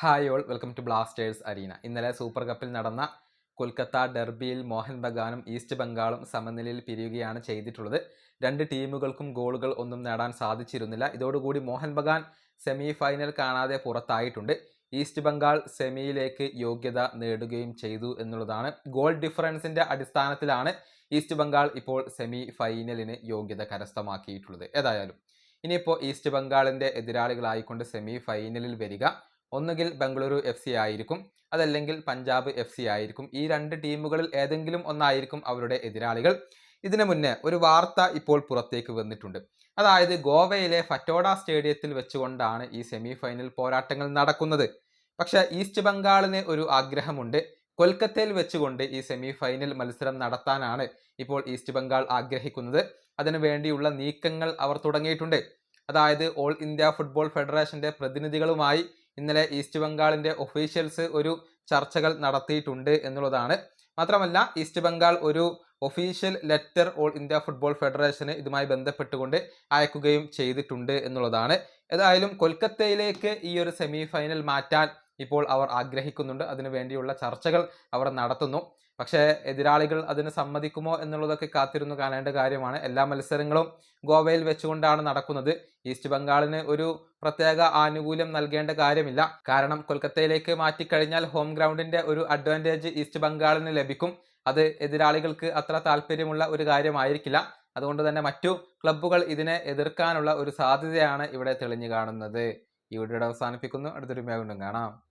Hi all welcome to Blasters arena ഇന്നലെ super കപ്പിൽ നടന്ന കൊൽക്കത്ത ഡെർബിയിൽ മോഹൻ ബഗാനും ഈസ്റ്റ് ബംഗാളും സമനിലയിൽ പിരിയുകയാണ് ചെയ്തിട്ടുള്ളത്. രണ്ട് ടീമുകൾക്കും ഗോളുകൾ ഒന്നും നേടാൻ സാധിച്ചിരുന്നില്ല. ഇതോടുകൂടി മോഹൻ ബഗാൻ സെമി ഫൈനൽ കാണാതെ പുറത്തായിട്ടുണ്ട്. ഈസ്റ്റ് ബംഗാൾ സെമിയിലേക്ക് യോഗ്യത നേടുകയും ചെയ്തു എന്നുള്ളതാണ്. ഗോൾ ഡിഫറൻസിന്റെ അടിസ്ഥാനത്തിലാണ് ഈസ്റ്റ് ബംഗാൾ ഇപ്പോൾ സെമി ഫൈനലിന് യോഗ്യത കരസ്ഥമാക്കിയിട്ടുള്ളത്. ഏതായാലും ഇനിയിപ്പോൾ ഈസ്റ്റ് ബംഗാളിന്റെ എതിരാളികളായിക്കൊണ്ട് സെമി ഫൈനലിൽ വരിക. ഒന്നുകിൽ ബംഗളൂരു എഫ് സി ആയിരിക്കും അതല്ലെങ്കിൽ പഞ്ചാബ് എഫ് സി ആയിരിക്കും. ഈ രണ്ട് ടീമുകളിൽ ഏതെങ്കിലും ഒന്നായിരിക്കും അവരുടെ എതിരാളികൾ. ഇതിനു മുന്നേ ഒരു വാർത്ത ഇപ്പോൾ പുറത്തേക്ക് വന്നിട്ടുണ്ട്. അതായത് ഗോവയിലെ ഫറ്റോഡ സ്റ്റേഡിയത്തിൽ വെച്ചുകൊണ്ടാണ് ഈ സെമി ഫൈനൽ പോരാട്ടങ്ങൾ നടക്കുന്നത്. പക്ഷേ ഈസ്റ്റ് ബംഗാളിന് ഒരു ആഗ്രഹമുണ്ട്. കൊൽക്കത്തയിൽ വെച്ചുകൊണ്ട് ഈ സെമി ഫൈനൽ മത്സരം നടത്താനാണ് ഇപ്പോൾ ഈസ്റ്റ് ബംഗാൾ ആഗ്രഹിക്കുന്നത്. അതിനു വേണ്ടിയുള്ള നീക്കങ്ങൾ അവർ തുടങ്ങിയിട്ടുണ്ട്. അതായത് ഓൾ ഇന്ത്യ ഫുട്ബോൾ ഫെഡറേഷന്റെ പ്രതിനിധികളുമായി ഇന്നലെ ഈസ്റ്റ് ബംഗാളിന്റെ ഒഫീഷ്യൽസ് ഒരു ചർച്ചകൾ നടത്തിയിട്ടുണ്ട് എന്നുള്ളതാണ്. മാത്രമല്ല ഈസ്റ്റ് ബംഗാൾ ഒരു official letter all India football ഫെഡറേഷന് ഇതുമായി ബന്ധപ്പെട്ടുകൊണ്ട് അയക്കുകയും ചെയ്തിട്ടുണ്ട് എന്നുള്ളതാണ്. ഏതായാലും കൊൽക്കത്തയിലേക്ക് ഈ ഒരു സെമി ഫൈനൽ മാറ്റാൻ ഇപ്പോൾ അവർ ആഗ്രഹിക്കുന്നുണ്ട്. അതിനു വേണ്ടിയുള്ള ചർച്ചകൾ അവർ നടത്തുന്നു. പക്ഷേ എതിരാളികൾ അതിന് സമ്മതിക്കുമോ എന്നുള്ളതൊക്കെ കാത്തിരുന്നു കാണേണ്ട കാര്യമാണ്. എല്ലാ മത്സരങ്ങളും ഗോവയിൽ വെച്ചുകൊണ്ടാണ് നടക്കുന്നത്. ഈസ്റ്റ് ബംഗാളിന് ഒരു പ്രത്യേക ആനുകൂല്യം നൽകേണ്ട കാര്യമില്ല. കാരണം കൊൽക്കത്തയിലേക്ക് മാറ്റിക്കഴിഞ്ഞാൽ ഹോം ഗ്രൗണ്ടിന്റെ ഒരു അഡ്വാന്റേജ് ഈസ്റ്റ് ബംഗാളിന് ലഭിക്കും. അത് എതിരാളികൾക്ക് അത്ര താല്പര്യമുള്ള ഒരു കാര്യമായിരിക്കില്ല. അതുകൊണ്ട് തന്നെ മറ്റു ക്ലബ്ബുകൾ ഇതിനെ എതിർക്കാനുള്ള ഒരു സാധ്യതയാണ് ഇവിടെ തെളിഞ്ഞു കാണുന്നത്. ഈ വീഡിയോ അവസാനിപ്പിക്കുന്നു. അടുത്തൊരു വീണ്ടും കാണാം.